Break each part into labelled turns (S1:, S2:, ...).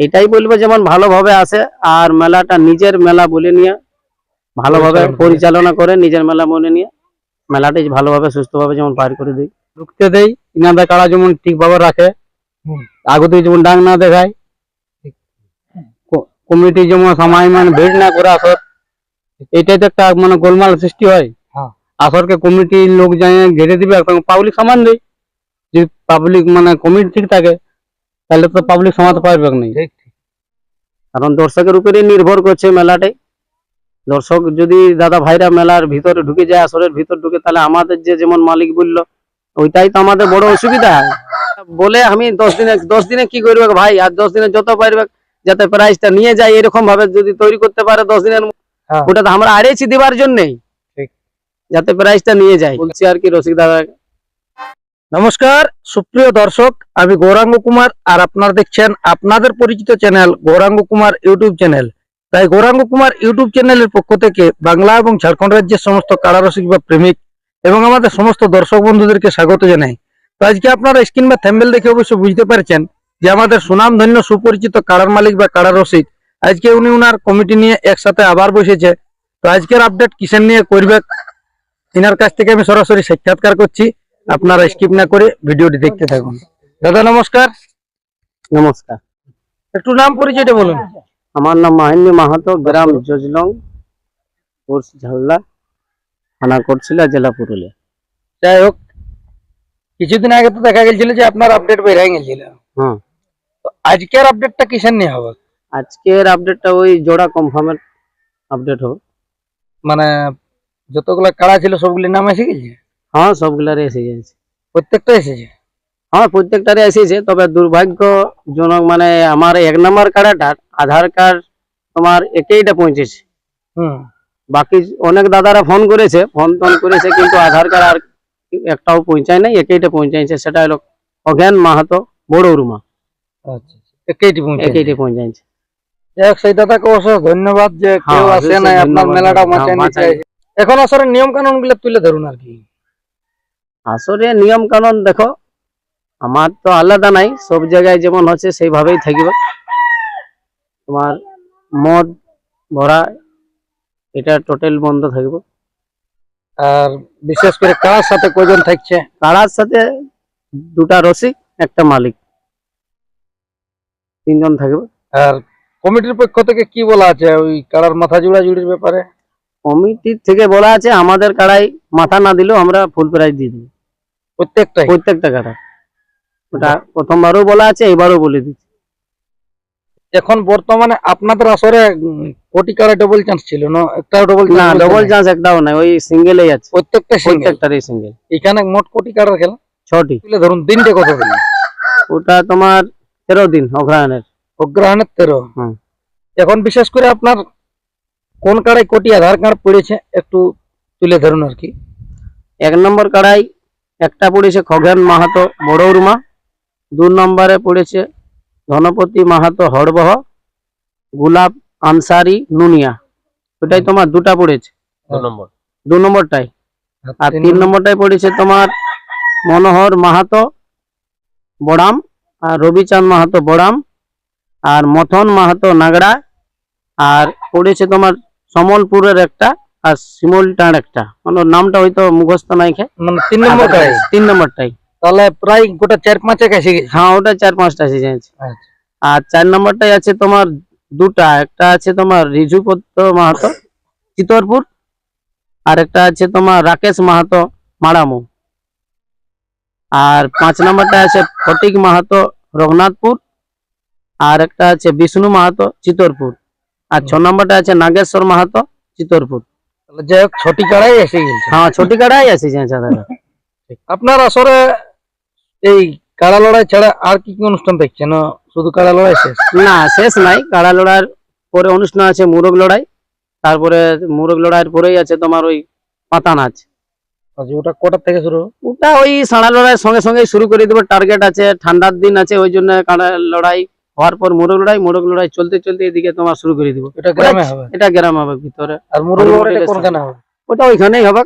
S1: এটাই বলব যেমন ভালোভাবে আসে আর মেলাটা নিজের মেলা বলে নিয়ে ভালোভাবে
S2: পরিচালনা করে।
S1: নিজের মেলা বলে নিয়ে মেলাটাই ভালোভাবে সুস্থভাবে যেমন পার করে দিই।
S2: ঢুকতে দেই ইনাদের কারা যেমন ঠিকভাবে রাখে আগে থেকে যেমন ডাক না দেখায় কমিটি যেমন সময় মানে ভিড় না করে আসর এটাই তো একটা মানে গোলমাল সৃষ্টি হয়।
S3: হ্যাঁ।
S2: আসরকে কমিটির লোক জানিয়ে ঘিরে দিবে পাবলিক সামান দেয় যদি পাবলিক মানে কমিটি ঠিক থাকে তাহলে তো পাবলিক সামাতে পারবে না
S1: কারণ দর্শকের উপরেই নির্ভর করছে মেলাটাই। দর্শক যদি দাদা ভাইরা মেলার ভিতরে ঢুকে যায় আসরের ভিতর ঢুকে তাহলে আমাদের যে যেমন মালিক বলল ওইটাই তো আমাদের বড় অসুবিধা। বলে আমি দশ দিনে দশ দিনে কি করবে ভাই? আর দশ দিনে যত পারবে যাতে প্রাইসটা নিয়ে যায় এরকম ভাবে যদি তৈরি করতে পারে দশ দিনের মধ্যে,
S3: হ্যাঁ।
S1: ওটা তো আমরা আড়েছি দেওয়ার জন্যই। যাতে প্রাইসটা নিয়ে যায়। বলছি আর কি রসিক দাদা
S3: নমস্কার, সুপ্রিয় দর্শক, আমি গৌরাঙ্গ কুমার আর আপনারা দেখছেন আপনাদের পরিচিত channel Gouranga Kumar YouTube channel. তাই গৌরাঙ্গ কুমার ইউটিউব চ্যানেলের পক্ষ থেকে বাংলা এবং ঝাড়খণ্ড রাজ্যের সমস্ত কারারসিক বা প্রেমিক এবং আমাদের সমস্ত দর্শক বন্ধুদেরকে স্বাগত জানাই। তো আজকে আপনারা স্ক্রিন বা থ্যাম্বেল দেখে অবশ্য বুঝতে পারছেন যে আমাদের সুনামধন্য সুপরিচিত কারার মালিক বা কারার রসিক আজকে উনি উনার কমিটি নিয়ে একসাথে আবার বসেছে। তো আজকের আপডেট কিসের নিয়ে করবে এনার কাছ থেকে আমি সরাসরি সাক্ষাৎকার করছি। আপনারা স্কিপ না করে ভিডিওটি দেখতে থাকুন। দাদা নমস্কার।
S1: নমস্কার।
S3: একটু নাম পরিচয়টা বলুন।
S1: আমার নাম মাহিনী মাহাতো গ্রাম জজলং পোস্ট ঝালদা থানা করছিলা জেলা পুরুলিয়া।
S3: যাই হোক কিছুদিন আগে তো দেখা গেছিল যে আপনার আপডেট বের হয়ে গেছিল।
S1: হ্যাঁ।
S3: তো আজকের আপডেটটা কিসের নিয়ে হবে?
S1: আজকের আপডেটটা ওই জোড়া কনফার্মের আপডেট হবে।
S3: মানে যতগুলা কাড়া ছিল সবগুলি নাম এসে গেছে?
S1: হ্যাঁ সবগুলারে এসে গেছে।
S3: প্রত্যেকটা এসেছে?
S1: হ্যাঁ প্রত্যেকটারে এসেছে তবে দুর্ভাগ্যজনক মানে আমার এক নম্বর কার্ডটা আধার কার্ড তোমার একেইটা পৌঁছেছে।
S3: হুম।
S1: বাকি অনেক দাদারা ফোন করেছে ফোন টোন করেছে কিন্তু আধার কার্ড আর একটাও পৌঁছায় নাই একেইটা পৌঁছাইছে সেটা হলো অজ্ঞান মাহাতো বড় রুমা
S3: আচ্ছা একইটি পৌঁছে
S1: একেইটা পৌঁছাইছে।
S3: যাই হোক সেই দাদাকে অবশ্য ধন্যবাদ যে কেউ
S1: হ্যাঁ,
S3: আসে
S1: অবশ্যই
S3: নাই আপনার মেলাটা
S1: হ্যাঁ,
S3: এখন আসলে নিয়ম কানুনগুলো তুলে ধরুন আর কি।
S1: আসলে নিয়ম কানুন দেখো আমার তো আলাদা নাই সব জায়গায় যেমন হচ্ছে সেইভাবেই থাকবে। তোমার মদ ভরা এটা টোটাল বন্ধ থাকবে।
S3: আর বিশেষ করে কার সাথে কজন থাকছে?
S1: কাড়ার সাথে দুটা রসিক একটা মালিক। তিনজন থাকবে।
S3: আর কমিটির পক্ষ থেকে কি বলা আছে? ওই কারার মাথা জোড়া জুড়ির ব্যাপারে?
S1: কমিটির থেকে বলা আছে আমাদের কাড়াই মাথা না দিলেও আমরা ফুল প্রাইজ দিয়ে দিই
S3: প্রত্যেকটাই।
S1: প্রত্যেকটা কাড়া ওটা প্রথমবারও বলা আছে এবারও বলে দিচ্ছি।
S3: এখন বর্তমানে আপনাদের আসরে কোটি কারা ডবল চান্স ছিল না? একটা ডবল
S1: না ডবল চান্স একটাও নাই ওই সিঙ্গেলেই আছে।
S3: প্রত্যেকটা
S1: প্রত্যেকটারই সিঙ্গেল
S3: এখানে মোট কোটি কারার খেলা?
S1: ছটি।
S3: ধরুন দিনটা কত দিন
S1: ওটা তোমার তেরো দিন অগ্রহায়ণের।
S3: অগ্রহণের তেরো?
S1: হুম।
S3: এখন বিশেষ করে আপনার কোন কার্ডে কোটি আধার কার্ড পড়েছে একটু তুলে ধরুন আর কি।
S1: এক নম্বর কাড়াই একটা পড়েছে খগেন মাহাতো বড়ৌরমা দু নম্বরে পড়েছে ধনপতি মাহাতো হরবহ গুলাব আনসারি নুনিয়া। ওটাই তোমার দুটা পড়েছে।
S3: নম্বর।
S1: দু নম্বরটাই। আর তিন নম্বরটাই পড়েছে তোমার মনোহর মাহাতো বড়াম আর রবিচাঁদ মাহাতো বড়াম আর মথন মাহাতো নাগড়া। আর পড়েছে তোমার সমলপুরের একটা আর শিমলটার একটা। মানে নামটা হয়তো মুখস্থ নাই খে।
S3: মানে তিন নম্বর কার্ড
S1: তিন নম্বরটাই।
S3: তাহলে প্রায় গোটা চার পাঁচে কাছে গেছে।
S1: হ্যাঁ ওটা চার পাঁচটা এসে যাচ্ছে
S3: আচ্ছা।
S1: আর চার নম্বরটাই আছে তোমার দুটা। একটা আছে তোমার রিজুপত্ত মাহাতো চিতরপুর। আর একটা আছে তোমার রাকেশ মাহাতো মারামু আর পাঁচ নম্বরটা আছে ফটিক মাহাতো রঘুনাথপুর। আর একটা আছে বিষ্ণু মাহাতো চিতরপুর। আর ছ নম্বরটা আছে নাগেশ্বর মাহাতো চিতরপুর।
S3: যাই হোক ছটি কাড়াই এসে গেছে।
S1: হ্যাঁ ছোটি কাড়াই দাদা।
S3: আপনার আসরে এই কাড়া লড়াই ছাড়া আর কি কি অনুষ্ঠান দেখছে না শুধু কাড়া লড়াই শেষ?
S1: না শেষ নাই। কাড়া লড়াইয়ের পরে অনুষ্ঠান আছে মুরগ লড়াই। তারপরে মুরগ লড়াইয়ের পরেই আছে তোমার ওই পাতা নাচ।
S3: আচ্ছা ওটা কটার থেকে শুরু
S1: ওটা ওই সাড়া লড়াইয়ের সঙ্গে সঙ্গে শুরু করে দেবো। টার্গেট আছে ঠান্ডার দিন আছে ওই জন্য কাড়া লড়াই হওয়ার পর মোরগ লড়াই মোরগ লড়াই চলতে চলতে এদিকে তোমার শুরু করে দিব।
S3: এটা গ্রামে হবে?
S1: এটা গ্রাম হবে ভিতরে।
S3: আর মুরগ কোনখানে হবে?
S1: ওটা ওইখানেই হবে।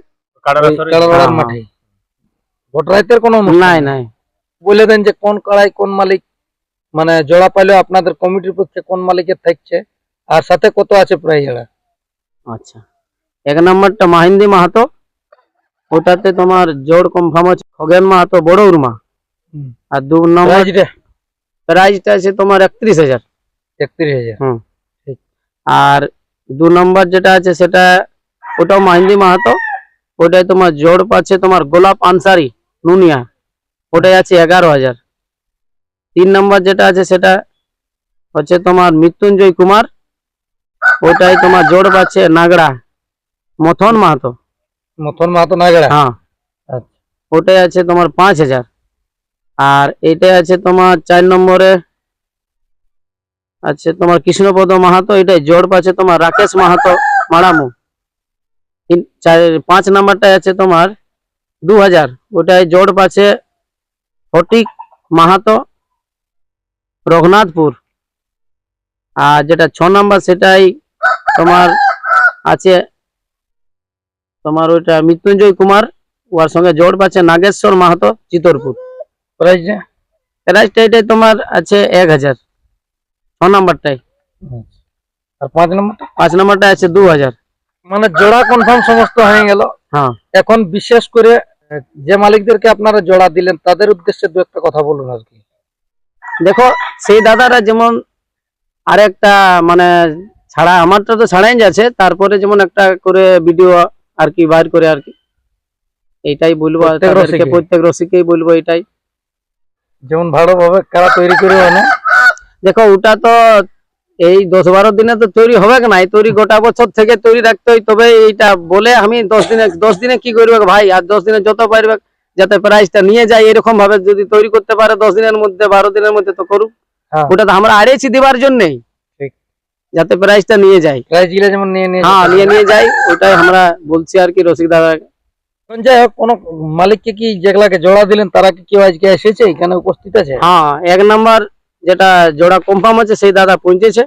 S1: হ্যাঁ,
S3: মাঠে। ভোট রাইতের কোনো
S1: নাই
S3: নাই। বলে দেন যে কোন কাড়াই কোন মালিক মানে জোড়া পাইলেও আপনাদের কমিটির পক্ষে কোন মালিকের থাকছে আর সাথে কত আছে প্রায় জোড়া
S1: আচ্ছা। এক নম্বরটা মাহিন্দি মাহাতো। ওটাতে তোমার জোড় কনফার্ম আছে খগেন মাহাতো বড় উর্মা। আর দু নম্বর প্রাইসটা আছে তোমার একত্রিশ হাজার।
S3: একত্রিশ হাজার।
S1: আর দু নম্বর যেটা আছে সেটা ওটাও মাহিন্দি মাহাতো। ওটাই তোমার জোড় পাচ্ছে তোমার গোলাপ আনসারি নুনিয়া। ওটাই আছে এগারো হাজার। তিন নম্বর যেটা আছে সেটা হচ্ছে তোমার মৃত্যুঞ্জয় কুমার। ওটাই তোমার জোড় পাচ্ছে নাগড়া মথন মাহাতো।
S3: মথন মাহাতো নাগড়া?
S1: হ্যাঁ।
S3: আচ্ছা।
S1: ওটাই আছে তোমার পাঁচ হাজার। আর এটা আছে তোমার চার নম্বরে, আছে তোমার কৃষ্ণপদ মাহাতো, এটাই জোড় পাচ্ছে তোমার রাকেশ মাহাতো, মারামু। পাঁচ নাম্বারটা আছে তোমার দু হাজার ওটাই জোড় পাচ্ছে ফটিক মাহাতো, রঘুনাথপুর। আর যেটা ছ নাম্বার, সেটাই তোমার আছে তোমার ওইটা মৃত্যুঞ্জয় কুমার, ওর সঙ্গে জোড় পাচ্ছে নাগেশ্বর মাহাতো চিতরপুর
S3: প্রাইজটা
S1: প্রাইসটা এটাই তোমার আছে এক হাজার। ছ নাম্বারটাই।
S3: আর পাঁচ নম্বরটা?
S1: পাঁচ নাম্বারটা আছে দু হাজার।
S3: মানে জোড়া কনফার্ম সমস্ত হয়ে গেল।
S1: হ্যাঁ।
S3: এখন বিশেষ করে যে মালিকদেরকে আপনারা জোড়া দিলেন তাদের উদ্দেশ্যে দু একটা কথা বলুন আর কি।
S1: দেখো সেই দাদারা যেমন আরেকটা মানে ছাড়া আমারটা তো ছাড়াই যাচ্ছে তারপরে যেমন একটা করে ভিডিও আর কি বাইর করে আর কি। এইটাই বলব
S3: প্রত্যেক
S1: রসিকেই। বলব এটাই
S3: যেমন ভালোভাবে কারা তৈরি করে আনে।
S1: দেখো ওটা তো এই দশ বারো দিনে তো তৈরি হবে না? এই তৈরি গোটা বছর থেকে তৈরি রাখতে হয়। তবে এইটা বলে আমি দশ দিনে দশ দিনে কি করবে ভাই? আর দশ দিনে যত পারবে যাতে প্রাইসটা নিয়ে যায় এরকম ভাবে যদি তৈরি করতে পারে দশ দিনের মধ্যে বারো দিনের মধ্যে তো করুক।
S3: হ্যাঁ।
S1: ওটা তো আমরা আড়েছি দেবার জন্যই। যাতে প্রাইসটা নিয়ে যায়।
S3: প্রাইজগুলা যেমন নিয়ে নিয়ে
S1: হ্যাঁ নিয়ে নিয়ে যাই ওটাই আমরা বলছি আর কি রসিক দাদা
S3: যাই হোক কোন মালিককে কি যেগুলাকে জোড়া দিলেন তারা কি কেউ আজকে এসেছে? এখানে উপস্থিত আছে?
S1: হ্যাঁ এক নাম্বার যেটা জোড়া কনফার্ম আছে সেই দাদা পৌঁছেছে।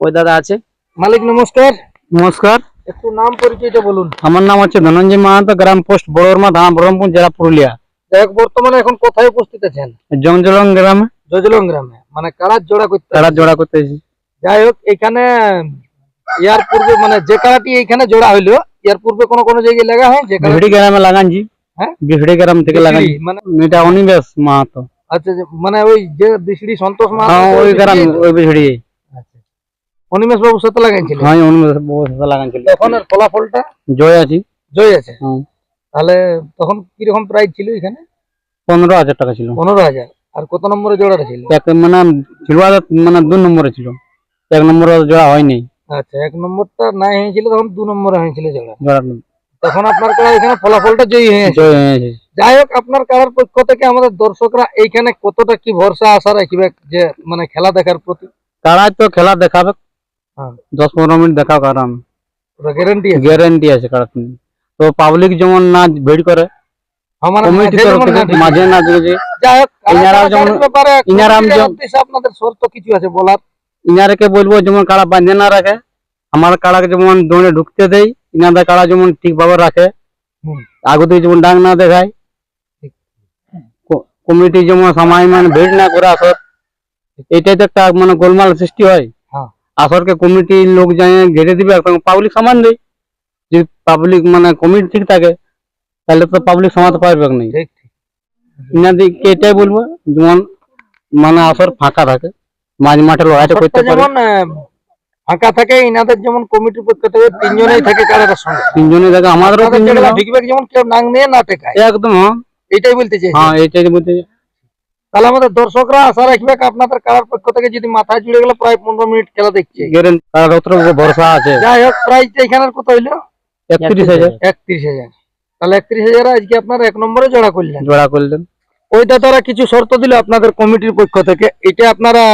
S1: ওই দাদা আছে।
S3: মালিক নমস্কার।
S2: নমস্কার।
S3: একটু নাম পরিচয়টা বলুন।
S2: আমার নাম হচ্ছে ধনঞ্জয় মাহাতো গ্রাম পোস্ট বহরমপুর জেলা পুরুলিয়া।
S3: যাই হোক বর্তমানে এখন কোথায় উপস্থিত আছেন?
S2: জংজলং গ্রামে।
S3: জজলং গ্রামে। মানে কারার জোড়া করতে
S2: জোড়া
S3: যাই হোক এখানে ইয়ার পূর্বে মানে যে কারাটি এখানে জোড়া হইল ইয়ার পূর্বে কোনো কোনো জায়গায় লাগা হয়? যে
S2: বিহড়ি গ্রামে লাগানছি
S3: হ্যাঁ?
S2: বিহড়ি গ্রাম থেকে লাগানছি
S3: মানে
S2: এটা অনিবেশ মাহাতো।
S3: আচ্ছা মানে ওই যে বিশড়ি সন্তোষ মাহাতো
S2: হ্যাঁ ওই গ্রাম ওই বিহড়ি
S3: আচ্ছা। অনিমেষ বাবুর সাথে লাগাইছিলেন
S2: হ্যাঁ অনিমেশ বহু সাথে লাগানছিল
S3: এখন এর ফলাফলটা?
S2: জয় আছি।
S3: জয় আছে?
S2: হুম।
S3: তাহলে তখন কীরকম প্রাইস ছিল এখানে?
S2: পনেরো হাজার টাকা ছিল।
S3: পনেরো হাজার। আর কত নম্বরে জোড়াটা ছিল?
S2: এক মানে ছিল মানে দু নম্বরে ছিল। এক নম্বরে জোড়া হয়নি।
S3: আচ্ছা এক নম্বরটা নাই হয়েছিল তখন দু নম্বরে হয়েছিল জোড়া। তখন আপনার কারা এখানে ফলাফলটা জয়ী হয়েছে যাই হোক আপনার কারার পক্ষ থেকে আমাদের দর্শকরা এইখানে কতটা কি ভরসা আশা রাখবে যে মানে খেলা দেখার প্রতি?
S2: তারা তো খেলা দেখাবে?
S3: হ্যাঁ।
S2: দশ পনেরো মিনিট দেখাও কারণ
S3: গ্যারেন্টি আছে।
S2: গ্যারেন্টি আছে কারণ তো পাবলিক যেমন নাচ ভিড় করে
S3: আমার মাঝে
S2: তরফ
S3: যেমন
S2: থেকে
S3: না ঢুকে।
S2: মাঝে
S3: কারা।
S2: যেমন- ইনারাম
S3: আপনাদের শর্ত কিছু আছে বলার।
S2: ইনারকে বলব যেমন কাড়া বাঁধে না রাখে আমার কাড়াকে যেমন দৌড়ে ঢুকতে দেয় ইনাদের কাড়া যেমন ঠিকভাবে রাখে। আগে থেকে যেমন ডাক না দেখায়। কমিটি যেমন সময় মানে ভিড় না করে আসর এটাই তো একটা মানে গোলমাল সৃষ্টি হয়।
S3: হ্যাঁ।
S2: আসরকে কমিটির লোক যায় ঘেরে দিবে পাবলিক সামান দেয় যদি পাবলিক মানে কমিটি ঠিক থাকে তাহলে তো পাবলিক সামাতে পারবে না। ইনাদিকে এটাই বলব যেমন মানে আসর ফাঁকা থাকে। মাঝ মাঠে লড়াইটা করতে পারে।
S3: যেমন ফাঁকা থাকে ইনাদের যেমন কমিটির পক্ষ থেকে তিনজনেই থাকে কারার সঙ্গে।
S2: তিনজনে থাকে আমাদেরও তিনজনে
S3: যেমন কেউ নাং নিয়ে না টেকায়।
S2: একদম হ্যাঁ।
S3: এটাই বলতে চাইছি।
S2: হ্যাঁ এইটাই বলতে
S3: তাহলে আমাদের দর্শকরা আশা রাখবে আপনাদের কারার পক্ষ থেকে যদি মাথায় জুড়ে গেলে প্রায় পনেরো মিনিট খেলা দেখছে।
S2: ভরসা আছে।
S3: যাই হোক প্রাইসটা এখানের কত হইল?
S2: একত্রিশ হাজার।
S3: একত্রিশ হাজার। তাহলে একত্রিশ হাজার আজকে আপনার এক নম্বরে জোড়া করলেন।
S2: জোড়া করলেন।
S3: ওই দাদারা কিছু শর্ত দিল আপনাদের কমিটির পক্ষ থেকে। এটা আপনারা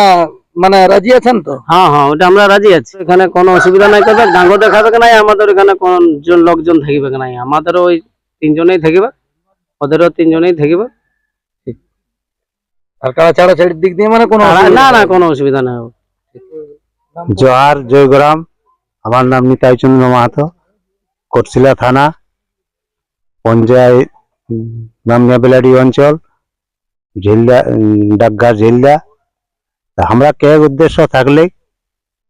S3: মানে রাজি আছেন তো?
S1: হ্যাঁ হ্যাঁ ওটা আমরা রাজি আছি। এখানে কোনো অসুবিধা নাই তবে ডাঙ্গো দেখাবে নাই আমাদের এখানে কোন জন লোকজন থাকবে নাই আমাদেরও ওই তিনজনেই থাকবে ওদেরও তিনজনেই থাকবে।
S3: আর কারা ছাড়া ছাড়ির দিক দিয়ে মানে কোনো
S1: না না কোনো অসুবিধা নাই।
S4: জোহার জয়গ্রাম আমার নাম নিতাই চন্দ্র মাহাতো কোটশিলা থানা পঞ্চায়েত গামিয়া বেলাডি অঞ্চল। ঝিলদা উম, ডাকঘর ঝিলদা আমরা কে উদ্দেশ্য থাকলে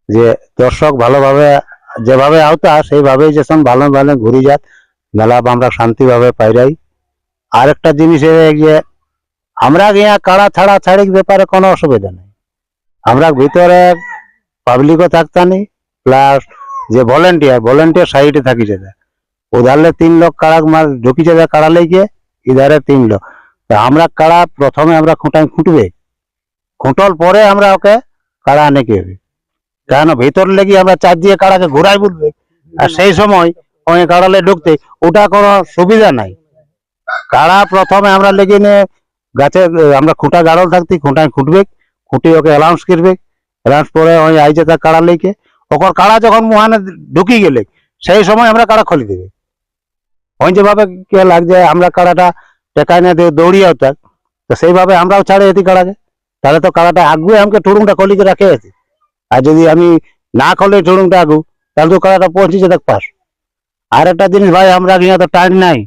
S4: যে দর্শক ভালোভাবে যেভাবে আওতা সেইভাবেই যেসব ভালো ভালো ঘুরি যাত মেলা আমরা শান্তিভাবে পাইরাই আরেকটা জিনিস যে আমরা গিয়া কাড়া ছাড়া ছাড়ি ব্যাপারে কোনো অসুবিধা নেই। আমরা ভিতরে পাবলিকও থাকতানি প্লাস যে ভলেন্টিয়ার ভলেন্টিয়ার সাইডে থাকি যেটা উধারলে তিন লোক কাড়া মার ঢুকি যাবে কাড়া লেগে ইধারে তিন লোক। আমরা কাড়া প্রথমে আমরা খুঁটাই খুঁটবে। খুঁটল পরে আমরা ওকে কাড়া আনে কি হবে। কেন? ভিতর লেগে আমরা চার দিয়ে কাড়াকে ঘোরাই বলবে। আর সেই সময় ওই কাড়ালে ঢুকতে ওটা কোনো সুবিধা নাই। কাড়া প্রথমে আমরা লেগে নিয়ে গাছে, আমরা খুঁটা গাড়ল থাকতে খুঁটায় খুঁটবে, খুঁটি ওকে অ্যালাউন্স করবে। অ্যালাউন্স পরে ওই আইছে তার কাড়া লেগে, ওকর কাড়া যখন মুহানে ঢুকি গেলে, সেই সময় আমরা কাড়া খুলে দেবে। ওই যেভাবে কে লাগছে, আমরা কাড়াটা টেকায় দিয়ে দৌড়িয়ে থাক তো সেইভাবে আমরাও ছাড়ে এটি কাড়াকে তাহলে তো কাড়াটা আগুয়ে আমাকে টুরুংটা কলিকে রাখে আছে। আর যদি আমি না খোলে টুরুংটা আগু, তাহলে তো কাড়াটা পৌঁছে যেতে পাস আর একটা জিনিস ভাই, আমরা গিয়ে তো টাইম নাই।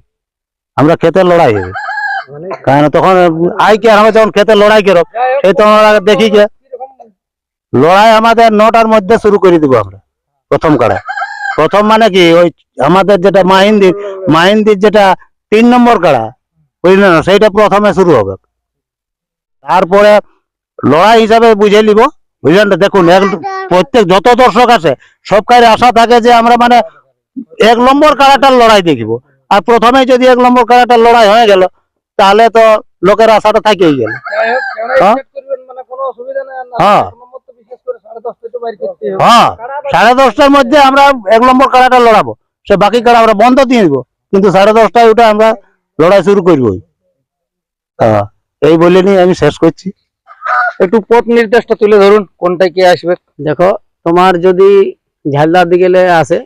S4: আমরা খেতে লড়াই হবে। কারণ তখন আই কি আমরা যখন খেতে লড়াই করব সেই তখন দেখি যে লড়াই আমাদের নটার মধ্যে শুরু করে দিব আমরা, প্রথম কাড়া প্রথম মানে কি, ওই আমাদের যেটা মাহিন্দির মাহিন্দির যেটা তিন নম্বর কাড়া বুঝলেন না? সেইটা প্রথমে শুরু হবে। তারপরে লড়াই হিসাবে বুঝে নিব। বুঝলেন তো? দেখুন এক প্রত্যেক যত দর্শক আছে সবকারে আশা থাকে যে আমরা মানে এক নম্বর কারাটার লড়াই দেখিব। আর প্রথমে যদি এক নম্বর কারাটার লড়াই হয়ে গেল তাহলে তো লোকের আশাটা থাকেই গেল। হ্যাঁ? হ্যাঁ। হ্যাঁ সাড়ে দশটার মধ্যে আমরা এক নম্বর কাড়াটা লড়াবো। সে বাকি কাড়া আমরা বন্ধ দিয়ে দিব কিন্তু সাড়ে দশটায় ওটা আমরা লড়াই শুরু করবই হ্যাঁ এই বলে নিয়ে আমি শেষ করছি।
S3: একটু পথ নির্দেশটা তুলে ধরুন কোনটা কে আসবে।
S1: দেখো তোমার যদি ঝালদার দিকে আসে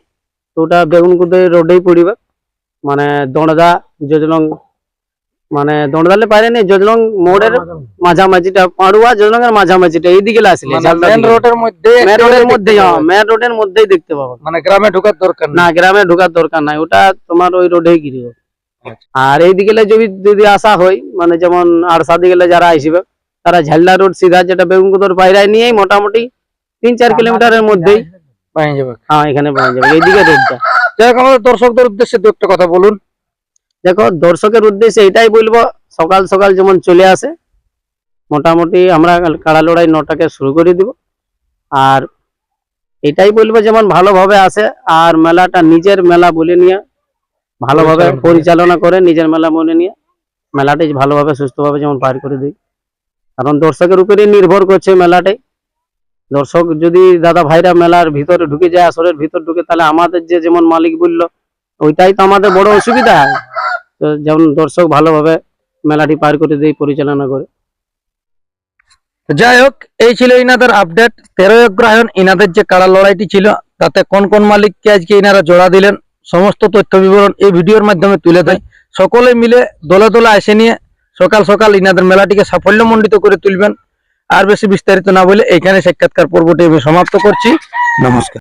S1: তো ওটা বেগুনকুদে রোডেই পড়িবে। মানে দোঁড়দা যোজলং মানে দোঁড়দালে পারেনি যোজলং মোড়ের মাঝামাঝিটা পাড়ুয়া যোজলং এর মাঝামাঝিটা এইদিকে আসলে ঝালদা
S3: মেন রোডের মধ্যে
S1: মেন রোডের মধ্যে মেন রোডের মধ্যেই দেখতে পাবো।
S3: মানে গ্রামে ঢোকার দরকার
S1: না গ্রামে ঢোকার দরকার নাই ওটা তোমার ওই রোডেই গিরিবে আর এই দিকে যদি যদি আসা হয় মানে যেমন আড়সা দিকে যারা আসবে তারা ঝালদা রোড সিধা যেটা বেগুনকুদর পায়রায় নিয়েই মোটামুটি তিন চার কিলোমিটারের মধ্যেই
S3: যাবে।
S1: হ্যাঁ এখানে পাওয়া যাবে। এইদিকে রোডটা
S3: যাই আমাদের দর্শকদের উদ্দেশ্যে দু একটা কথা বলুন।
S1: দেখো দর্শকের উদ্দেশ্যে এটাই বলব সকাল সকাল যেমন চলে আসে মোটামুটি আমরা কাড়া লড়াই নটাকে শুরু করে দিব। আর এটাই বলব যেমন ভালোভাবে আসে আর মেলাটা নিজের মেলা বলে নিয়ে ভালোভাবে
S3: পরিচালনা করে।
S1: নিজের মেলা মনে নিয়ে। মেলাটাই ভালোভাবে সুস্থভাবে যেমন পার করে দিই। কারণ দর্শকের উপরে নির্ভর করছে মেলাটাই দর্শক যদি দাদা ভাইরা মেলার ভিতরে ঢুকে যায় আসরের ভিতর ঢুকে তাহলে আমাদের যে যেমন মালিক বলল ওইটাই তো আমাদের বড় অসুবিধা। তো যেমন দর্শক ভালোভাবে মেলাটি পার করে দেয় পরিচালনা করে।
S3: যাই হোক এই ছিল ইনাদের আপডেট তেরোই অগ্রহায়ণ ইনাদের যে কাড়া লড়াইটি ছিল তাতে কোন কোন মালিককে আজকে ইনারা জোড়া দিলেন? সমস্ত তথ্য বিবরণ এই ভিডিওর মাধ্যমে তুলে দেয় সকলে মিলে দলে দলে এসে নিয়ে সকাল সকাল ইনাদের মেলাটিকে সাফল্যমণ্ডিত করে তুলবেন। আর বেশি বিস্তারিত না বলে এখানে সাক্ষাৎকার পর্বটি আমি সমাপ্ত করছি। নমস্কার।